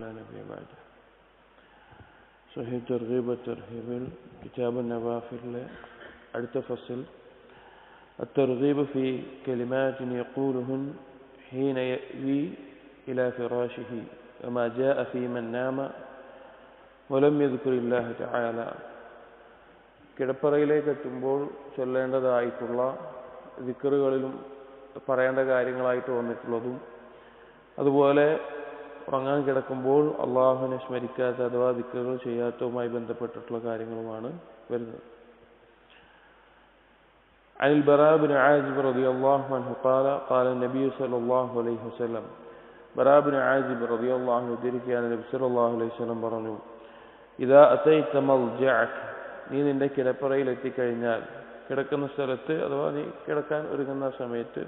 لا نبي بعده صحيح ترغيب والترهيب كتاب النوافل അടുത്ത ഫസൽ الترغيب في كلمات يقولهن حين يأوي إلى فراشه وما جاء في من نام ولم يذكر الله تعالى കിടപ്പറയിലേക്ക് എത്തുമ്പോൾ ചൊല്ലേണ്ടതായിട്ടുള്ള ദിക്കറുകളിലും പറയേണ്ട കാര്യങ്ങളായിട്ട് വന്നിട്ടുള്ളതും അതുപോലെ ഉറങ്ങാൻ കിടക്കുമ്പോൾ അള്ളാഹുവിനെ സ്മരിക്കാത്ത അഥവാ ദിക്കറുകൾ ചെയ്യാത്തതുമായി ബന്ധപ്പെട്ടിട്ടുള്ള കാര്യങ്ങളുമാണ് വരുന്നത് عن البراء بن عازب رضي الله عنه قال قال النبي صلى الله عليه وسلم براء بن عازب رضي الله عنه ذلك النبي صلى الله عليه وسلم പറഞ്ഞു إذا أتيت مضجعك നീ നിന്റെ കിടപ്പറയിൽ എത്തിക്കഴിഞ്ഞാൽ കിടക്കുന്ന സ്ഥലത്ത് അഥവാ നീ കിടക്കാൻ ഒരുങ്ങുന്ന സമയത്ത്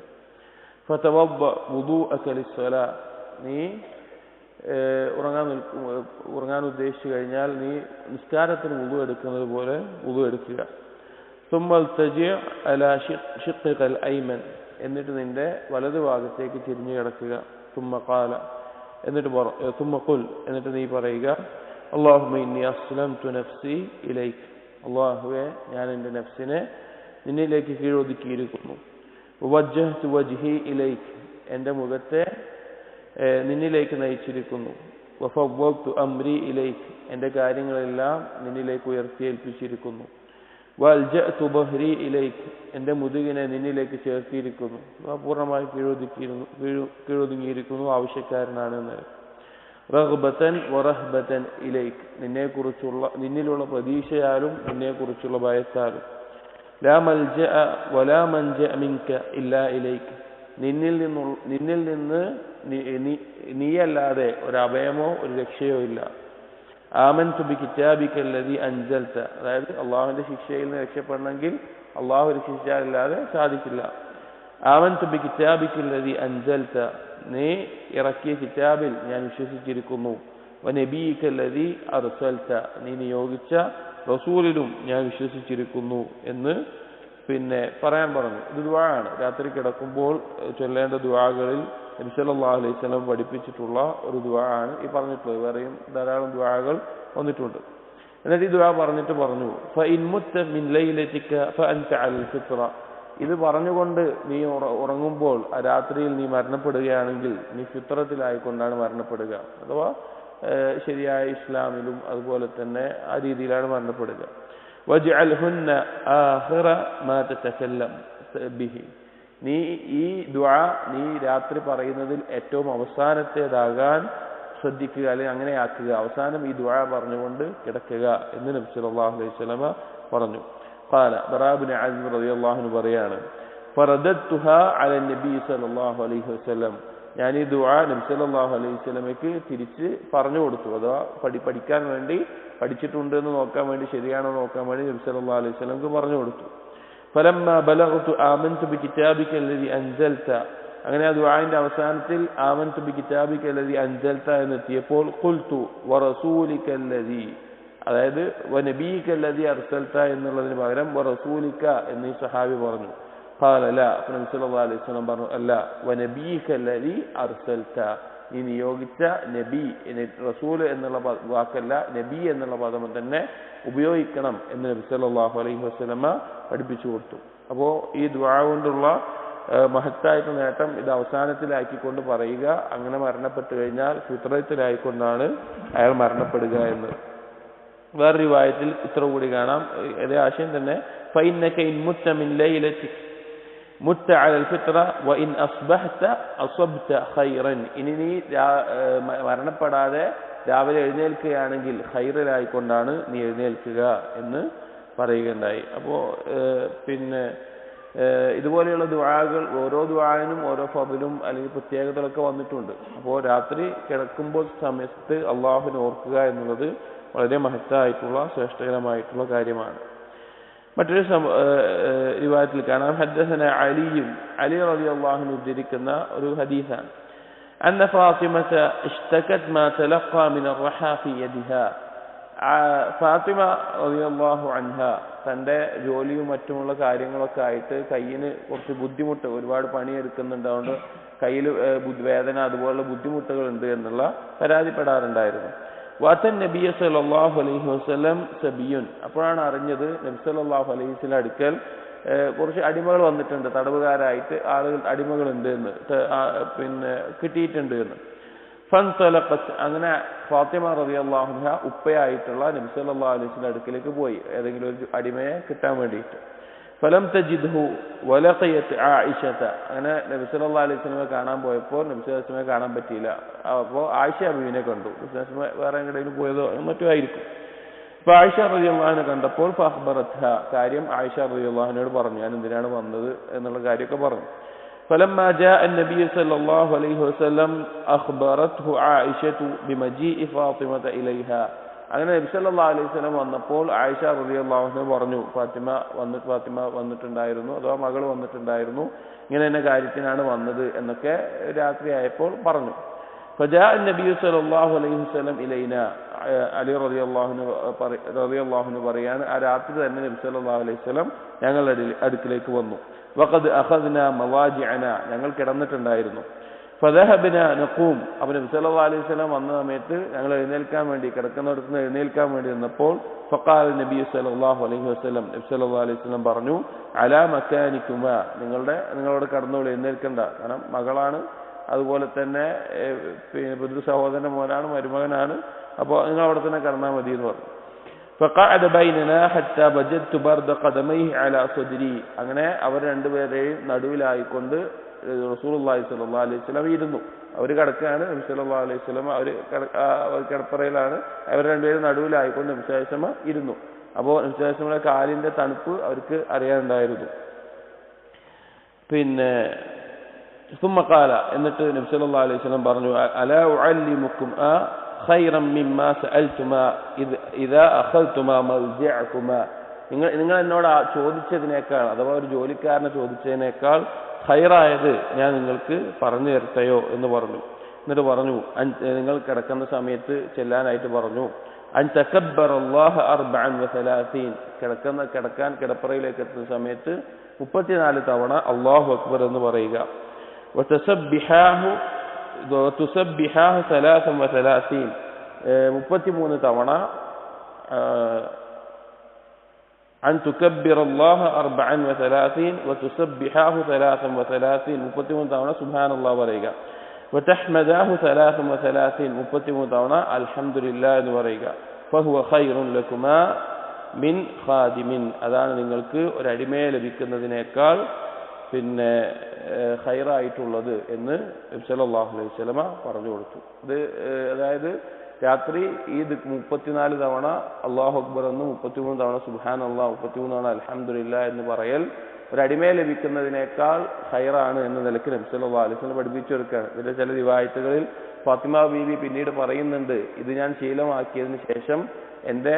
ഫതവബ്ബ വുദൂഅക ലിസ്സലാ നീ ഉറങ്ങാൻ ഉറങ്ങാൻ ഉദ്ദേശിച്ചു കഴിഞ്ഞാൽ നീ നിസ്കാരത്തിന് ഉതു എടുക്കുന്നത് പോലെ ഉതു എടുക്കുക. തജിയ അല ഐമൻ. എന്നിട്ട് നിന്റെ വലതു ഭാഗത്തേക്ക് തിരിഞ്ഞു കിടക്കുക. തുമ്മക്കാല കാല എന്നിട്ട് പറ തുമ്മക്കുൽ എന്നിട്ട് നീ പറയുക അള്ളാഹുമ ഇന്നി അസ്ലംതു നഫ്സി ഇലൈക്ക് അള്ളാഹുവെ ഞാൻ എന്റെ നഫ്സിനെ നിന്നിലേക്ക് കീഴൊതുക്കിയിരിക്കുന്നു. വജ്ജഹ്തു വജ്ഹി ഇലൈക്ക് എന്റെ മുഖത്തെ നിന്നിലേക്ക് നയിച്ചിരിക്കുന്നു. വഫവ്വത്തു അംരി ഇലേക്ക് എന്റെ കാര്യങ്ങളെല്ലാം നിന്നിലേക്ക് ഉയർത്തിയേൽപ്പിച്ചിരിക്കുന്നു. വൽജഅ്തു ബഹ്രി ഇലേക്ക് എന്റെ മുതുകിനെ നിന്നിലേക്ക് ചേർത്തിയിരിക്കുന്നു. പൂർണമായി കീഴൊതുക്കിയിരുന്നു കീഴൊതുങ്ങിയിരിക്കുന്നു ആവശ്യക്കാരനാണ് എന്ന് റഹ്ബത്തൻ വറഹ്ബത്തൻ ഇലൈക്ക് നിന്നെക്കുറിച്ചുള്ള നിന്നിലുള്ള പ്രതീക്ഷയാലും നിന്നെക്കുറിച്ചുള്ള ഭയത്താലും. ലാ മൽജ വലാ മൻജ മിങ്ക ഇല്ലാ ഇലേക്ക് നിന്നിൽ നിന്നുള്ള നിന്നിൽ നിന്ന് നീയല്ലാതെ ഒരു അഭയമോ ഒരു രക്ഷയോ ഇല്ല. ആമൻ തുബി കിറ്റാബിക്കല്ലതി അഞ്ചൽത്ത അതായത് അള്ളാഹുവിന്റെ ശിക്ഷയിൽ നിന്ന് രക്ഷപ്പെടണമെങ്കിൽ അള്ളാഹു രക്ഷിച്ചാലില്ലാതെ സാധിക്കില്ല ആമൻ തുബി കിറ്റാബിക്കല്ലതി അഞ്ചൽത്ത നീ ഇറക്കിയ കിറ്റാബിൽ ഞാൻ വിശ്വസിച്ചിരിക്കുന്നു. വനബീക്കല്ലതി അറുസൽത്ത നീ നിയോഗിച്ച റസൂലിലും ഞാൻ വിശ്വസിച്ചിരിക്കുന്നു എന്ന് പിന്നെ പറയാൻ പറഞ്ഞു. ഇത് ദുവാണ് രാത്രി കിടക്കുമ്പോൾ ചൊല്ലേണ്ട ദുവാകളിൽ നബിസല്ലാഹു അലൈഹി സ്വലം പഠിപ്പിച്ചിട്ടുള്ള ഒരു ദുവാ ആണ് ഈ പറഞ്ഞിട്ടുള്ളത്. വേറെയും ധാരാളം ദുവാകൾ വന്നിട്ടുണ്ട്. എന്നിട്ട് ഈ ദുവാ പറഞ്ഞിട്ട് പറഞ്ഞു ഇത് പറഞ്ഞുകൊണ്ട് നീ ഉറങ്ങുമ്പോൾ രാത്രിയിൽ നീ മരണപ്പെടുകയാണെങ്കിൽ നീ ഫിത്രത്തിലായിക്കൊണ്ടാണ് മരണപ്പെടുക. അഥവാ ശരിയായ ഇസ്ലാമിലും അതുപോലെ തന്നെ ആ രീതിയിലാണ് മരണപ്പെടുക. വജ്അൽഹുന്ന അൽഹുന്ന ബിഹി. നീ ഈ ദുആ നീ രാത്രി പറയുന്നതിൽ ഏറ്റവും അവസാനത്തേതാകാൻ ശ്രദ്ധിക്കുക അല്ലെങ്കിൽ അങ്ങനെ ആക്കുക അവസാനം ഈ ദുആ പറഞ്ഞുകൊണ്ട് കിടക്കുക എന്ന് നബി സല്ലല്ലാഹു അലൈഹി വസല്ലമ പറഞ്ഞു قال براء بن عازب رضي الله عنه പറയാണ് فرددتها على النبي صلى الله عليه وسلم ഞാൻ ഈ ദുആ നബി സല്ലല്ലാഹു അലൈഹി വസല്ലമയ്ക്ക് തിരിച്ച് പറഞ്ഞു കൊടുത്തു അഥവാ പഠി പഠിക്കാൻ വേണ്ടി പഠിച്ചിട്ടുണ്ട് എന്ന് നോക്കാൻ വേണ്ടി ശരിയാണോ നോക്കാൻ വേണ്ടി നബി സല്ലല്ലാഹു അലൈഹി വസല്ലമക്ക് പറഞ്ഞു കൊടുത്തു فلما بلغت آمنت بكتابك الذي أنزلت അങ്ങനെ ആ ദുആന്റെ അവസാനത്തിൽ ആമൻതു ബി കിതാബിക അല്ലദി അൻസൽത എന്നെത്തിയപ്പോൾ ഖുൽതു വറസൂലിക അല്ലദി അതായത് വനബീക അല്ലദി അർസൽത എന്നുള്ളതിന് പകരം വറസൂലിക എന്ന് ഈ സഹാബി പറഞ്ഞു قال لا നബി സല്ലല്ലാഹു അലൈഹി വസല്ലം പറഞ്ഞു അല്ല വനബീക അല്ലദി അർസൽത ഈ നിയോഗിച്ച നബി റസൂൽ എന്നുള്ള വാക്കല്ല നബി എന്നുള്ള പദം തന്നെ ഉപയോഗിക്കണം എന്ന് നബി സല്ലാഹു അലൈഹി വസ്ലമ പഠിപ്പിച്ചു കൊടുത്തു. അപ്പോൾ ഈ ദ്വാ കൊണ്ടുള്ള മഹത്തായിട്ട് നേട്ടം ഇത് അവസാനത്തിലാക്കിക്കൊണ്ട് പറയുക. അങ്ങനെ മരണപ്പെട്ടു കഴിഞ്ഞാൽ ഫിത്രത്തിലായിക്കൊണ്ടാണ് അയാൾ മരണപ്പെടുക എന്ന്. വേറൊരു വായത്തിൽ ഇത്ര കൂടി കാണാം. അതേ ആശയം തന്നെ ഫൈനൊക്കെ ഇൻമുറ്റമില്ല ഇലറ്റിക്സ് മുത്ത അലൽ ഫിത്ര വ ഇൻ അസ്ബഹത്ത അസബ്ത ഖൈറൻ ഇനി നീ മരണപ്പെടാതെ രാവിലെ എഴുന്നേൽക്കുകയാണെങ്കിൽ ഹൈറലായിക്കൊണ്ടാണ് നീ എഴുന്നേൽക്കുക എന്ന് പറയുകയുണ്ടായി. അപ്പോൾ പിന്നെ ഇതുപോലെയുള്ള ദുആകൾ ഓരോ ദുആനും ഓരോ ഫതിലും അല്ലെങ്കിൽ പ്രത്യേകതകളൊക്കെ വന്നിട്ടുണ്ട്. അപ്പോൾ രാത്രി കിടക്കുമ്പോൾ സമയത്ത് അള്ളാഹുവിനെ ഓർക്കുക എന്നുള്ളത് വളരെ മഹത്തായിട്ടുള്ള ശ്രേഷ്ഠകരമായിട്ടുള്ള കാര്യമാണ്. മറ്റൊരു വിവാദത്തിൽ കാണാം ഹദ്ദസന അലിയും അലി റബി അള്ളാഹുന് ഉദ്ധരിക്കുന്ന ഒരു ഹദീസാണ് أن فاطمة اشتكت ما تلقى من الرحى في يدها ഫാത്തിമ റളിയല്ലാഹു അൻഹ തൻ്റെ ജോലിയും മറ്റുമുള്ള കാര്യങ്ങളൊക്കെ ആയിട്ട് കയ്യിന് കുറച്ച് ബുദ്ധിമുട്ട് ഒരുപാട് പണിയെടുക്കുന്നുണ്ട് അതുകൊണ്ട് കയ്യിൽ വേദന അതുപോലുള്ള ബുദ്ധിമുട്ടുകൾ ഉണ്ട് എന്നുള്ള പരാതിപ്പെടാറുണ്ടായിരുന്നു വാത്തൻ നബിയ സല്ലല്ലാഹു അലൈഹി വസ്ലം സബിയുൻ. അപ്പോഴാണ് അറിഞ്ഞത് നബി അലൈഹി വസ്ലം അടുക്കൽ കുറച്ച് അടിമകൾ വന്നിട്ടുണ്ട് തടവുകാരായിട്ട് ആളുകൾ അടിമകളുണ്ട് എന്ന് പിന്നെ കിട്ടിയിട്ടുണ്ട് എന്ന്. ഫൻ ഫൻതലഖത്ത് അങ്ങനെ ഫാത്തിമ റബി അള്ളാഹുഹ ഉപ്പയായിട്ടുള്ള നബി അലൈഹി വസല്ലം അടുക്കലേക്ക് പോയി. ഏതെങ്കിലും ഒരു അടിമയെ കിട്ടാൻ വേണ്ടിയിട്ട്. ഫലം തജിദ്ഹു വലഖിയത് ആയിഷത അങ്ങനെ നബി സല്ലല്ലാഹു അലൈഹി വസല്ലമയെ കാണാൻ പോയപ്പോൾ നബി സല്ലല്ലാഹു അലൈഹി വസല്ലമയെ കാണാൻ പറ്റിയില്ല അപ്പോൾ ആയിഷ ബീവിനെ കണ്ടു നബി സല്ലല്ലാഹു അലൈഹി വസല്ലം വേറെ എങ്ങനെയും പോയതോ മറ്റോ ആയിരിക്കും അപ്പൊ ആയിഷ റളിയല്ലാഹുവിനെ കണ്ടപ്പോൾ ഫഅഖ്ബറത്ഹ കാര്യം ആയിഷ റളിയല്ലാഹുവിനോട് പറഞ്ഞു ഞാൻ എന്തിനാണ് വന്നത് എന്നുള്ള കാര്യമൊക്കെ പറഞ്ഞു فلما جاء النبي صلى الله عليه وسلم أخبرته عائشة بمجيء فاطمة إليها അങ്ങനെ നബിസല്ലാ അലൈഹി സ്വലം വന്നപ്പോൾ ആയിഷ റബിയുള്ള പറഞ്ഞു ഫാത്തിമ വന്ന് ഫാത്തിമ വന്നിട്ടുണ്ടായിരുന്നു അഥവാ മകൾ വന്നിട്ടുണ്ടായിരുന്നു ഇങ്ങനെ എന്ന കാര്യത്തിനാണ് വന്നത് എന്നൊക്കെ രാത്രിയായപ്പോൾ പറഞ്ഞു. ഫജാ നബി സലാഹു അലൈഹി വസ്ലം ഇലൈന അലി റബി അള്ളാഹുന് റതി അള്ളാഹുന് പറയാണ് ആ രാത്രി തന്നെ നബി സല്ലാഹു അലൈഹി സ്വലം ഞങ്ങളുടെ അടുക്കിലേക്ക് വന്നു. വഖദ് അഹദ്ന മവാജി അന ഞങ്ങൾ കിടന്നിട്ടുണ്ടായിരുന്നു. ഫദഹബന നഖൂം അപ്പോൾ നബി സല്ലല്ലാഹു അലൈഹി വസല്ലം വന്ന സമയത്ത് ഞങ്ങൾ എഴുന്നേൽക്കാൻ വേണ്ടി കിടക്കുന്നിടത്ത് നിന്ന് എഴുന്നേൽക്കാൻ വേണ്ടി നിന്നപ്പോൾ ഫഖാൽ നബി സല്ലല്ലാഹു അലൈഹി വസല്ലം നബി സല്ലല്ലാഹു അലൈഹി വസല്ലം പറഞ്ഞു അലാ മക്കാനിക്കുമ നിങ്ങളുടെ നിങ്ങളോട് കടന്നോളൂ എഴുന്നേൽക്കണ്ട കാരണം മകളാണ് അതുപോലെ തന്നെ ഏഹ്, പിന്നെ പിതൃ സഹോദരന്റെ മോനാണ് മരുമകനാണ് അപ്പോൾ നിങ്ങൾ അവിടെ തന്നെ കിടന്നാൽ മതി എന്ന് പറഞ്ഞു فقعد بيننا حتى وجدت برد قدميه على صدري അങ്ങനെ അവർ രണ്ടുപേരെയും നടുവിലായിക്കൊണ്ട് റസൂലുള്ളാഹി സ്വല്ലല്ലാഹു അലൈഹി വസല്ലം ഇരുന്നു അവർ കിടക്കുകയാണ് നബി സല്ലല്ലാഹു അലൈഹി വസല്ലം അവർ കിടപ്പറയിലാണ് അവർ രണ്ടുപേരും നടുവിലായിക്കൊണ്ട് നബി സല്ലല്ലാഹു അലൈഹി വസല്ലം ഇരുന്നു അപ്പോൾ നബി സല്ലല്ലാഹു അലൈഹി വസല്ലമയുടെ കാലിന്റെ തണുപ്പ് അവർക്ക് അറിയാനുണ്ടായിരുന്നു പിന്നെ ثم قال എന്നിട്ട് നബി സല്ലല്ലാഹു അലൈഹി വസല്ലം പറഞ്ഞു അലാ ഉഅല്ലിമുക്കും ആ خيرا مما سألتما إذ- إذا أخذتما ملجعكما നിങ്ങൾ നിങ്ങൾ എന്നോട് ആ ചോദിച്ചതിനേക്കാൾ അഥവാ ഒരു ജോലിക്കാരനെ ചോദിച്ചതിനേക്കാൾ ഖൈറായത് ഞാൻ നിങ്ങൾക്ക് പറഞ്ഞു തരട്ടെയോ എന്ന് പറഞ്ഞു. എന്നിട്ട് പറഞ്ഞു നിങ്ങൾ കിടക്കുന്ന സമയത്ത് ചെല്ലാനായിട്ട് പറഞ്ഞു. അൻ കിടക്കുന്ന കിടക്കാൻ കിടപ്പറയിലേക്ക് എത്തുന്ന സമയത്ത് മുപ്പത്തിനാല് തവണ അള്ളാഹു അക്ബർ എന്ന് പറയുക. മുപ്പത്തിമൂന്ന് തവണ അൻ തുക്കബ്ബിർ അള്ളാഹ് അർബഅൻ വസലാസീൻ വതുസബ്ബിഹാഹു സലാസൻ തവണ സുബാൻ അള്ളാഹ് പറയുക. വതഹ്മദാഹു സലാസൻ വസലാസീൻ മുപ്പത്തിമൂന്ന് തവണ അൽഹംദുലില്ലാ എന്ന് പറയുക. ഫഹുവ ഖൈറുൻ ലക്കുമ മിൻ ഖാദിമിൻ അതാണ് നിങ്ങൾക്ക് ഒരു അടിമയെ ലഭിക്കുന്നതിനേക്കാൾ പിന്നെ ഖൈറായിട്ടുള്ളത് എന്ന് സല്ലല്ലാഹു അലൈഹി വസല്ലമ പറഞ്ഞു കൊടുത്തു. ഇത് അതായത് രാത്രി ഈ മുപ്പത്തിനാല് തവണ അള്ളാഹു അക്ബർ എന്ന് മുപ്പത്തിമൂന്ന് തവണ സുബാൻ അള്ളാഹ് മുപ്പത്തിമൂന്ന് തവണ അലഹമില്ല എന്ന് പറയൽ ഒരു അടിമയെ ലഭിക്കുന്നതിനേക്കാൾ ഹൈറാണ് എന്ന നിലയ്ക്ക് നബി സല്ലല്ലാഹു അലൈഹി വസല്ലം പഠിപ്പിച്ചെടുക്കുകയാണ്. ഇതിന്റെ ചില റിവായത്തുകളിൽ ഫാത്തിമ ബീവി പിന്നീട് പറയുന്നുണ്ട് ഇത് ഞാൻ ശീലമാക്കിയതിന് ശേഷം എന്റെ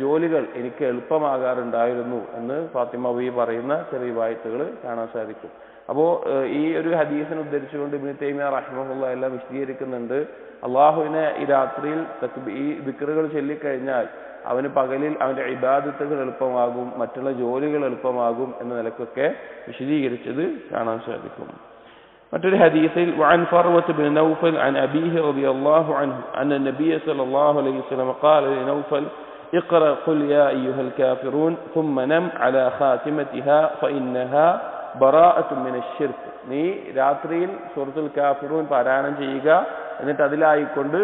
ജോലികൾ എനിക്ക് എളുപ്പമാകാറുണ്ടായിരുന്നു എന്ന് ഫാത്തിമ ബീവി പറയുന്ന ചില റിവായത്തുകൾ കാണാൻ സാധിക്കും. അപ്പോ ഏഹ്, ഈ ഒരു ഹദീസിനെ ഉദ്ധരിച്ചുകൊണ്ട് ഇബ്നു തൈമിയ റഹ്മഹുള്ള എല്ലാം വിശദീകരിക്കുന്നുണ്ട് അള്ളാഹുവിനെ ഈ രാത്രിയിൽ തക്ബീ- ഈ ദിക്റുകൾ ചൊല്ലിക്കഴിഞ്ഞാൽ അവന് പകലിൽ അവന്റെ ഇബാദത്തുകൾ എളുപ്പമാകും മറ്റുള്ള ജോലികൾ എളുപ്പമാകും എന്ന നിലക്കൊക്കെ വിശദീകരിച്ചത് കാണാൻ സാധിക്കും മറ്റൊരു ഹദീസിൽ وعن فروة بن نوفل عن أبيه رضي الله عنه أن النبي صلى الله عليه وسلم قال لنوفل اقرأ قل يا أيها الكافرون ثم نم على خاتمتها فإنها ബറാഅത്തുമിനശിർക്ക് നീ രാത്രിയിൽ സുഹൃത്തുൽ കാഫിറൂൻ പാരായണം ചെയ്യുക എന്നിട്ട് അതിലായിക്കൊണ്ട്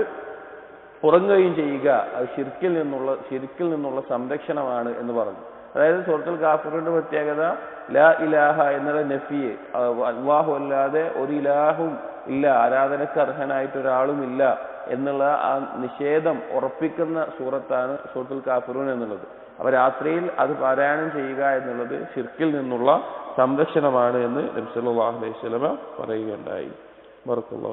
ഉറങ്ങുകയും ചെയ്യുക. അത് ശിർക്കിൽ നിന്നുള്ള ശിർക്കിൽ നിന്നുള്ള സംരക്ഷണമാണ് എന്ന് പറഞ്ഞു. അതായത് സുഹൃത്തുൽ കാഫിറിന്റെ പ്രത്യേകത ലാ ഇലാഹ എന്നുള്ള നഫിയെ അൽവാഹു അല്ലാതെ ഒരു ഇലാഹും ഇല്ല ആരാധനയ്ക്ക് അർഹനായിട്ട് ഒരാളും ഇല്ല എന്നുള്ള ആ നിഷേധം ഉറപ്പിക്കുന്ന സൂറത്താണ് സുഹൃത്തുൽ കാഫിറൂൻ എന്നുള്ളത്. അപ്പൊ രാത്രിയിൽ അത് പാരായണം ചെയ്യുക എന്നുള്ളത് ഷിർക്കിൽ നിന്നുള്ള സംരക്ഷണമാണ് എന്ന് നബി സല്ലല്ലാഹു അലൈഹി സ്വലമ പറയുകയുണ്ടായി. വർക്കുള്ള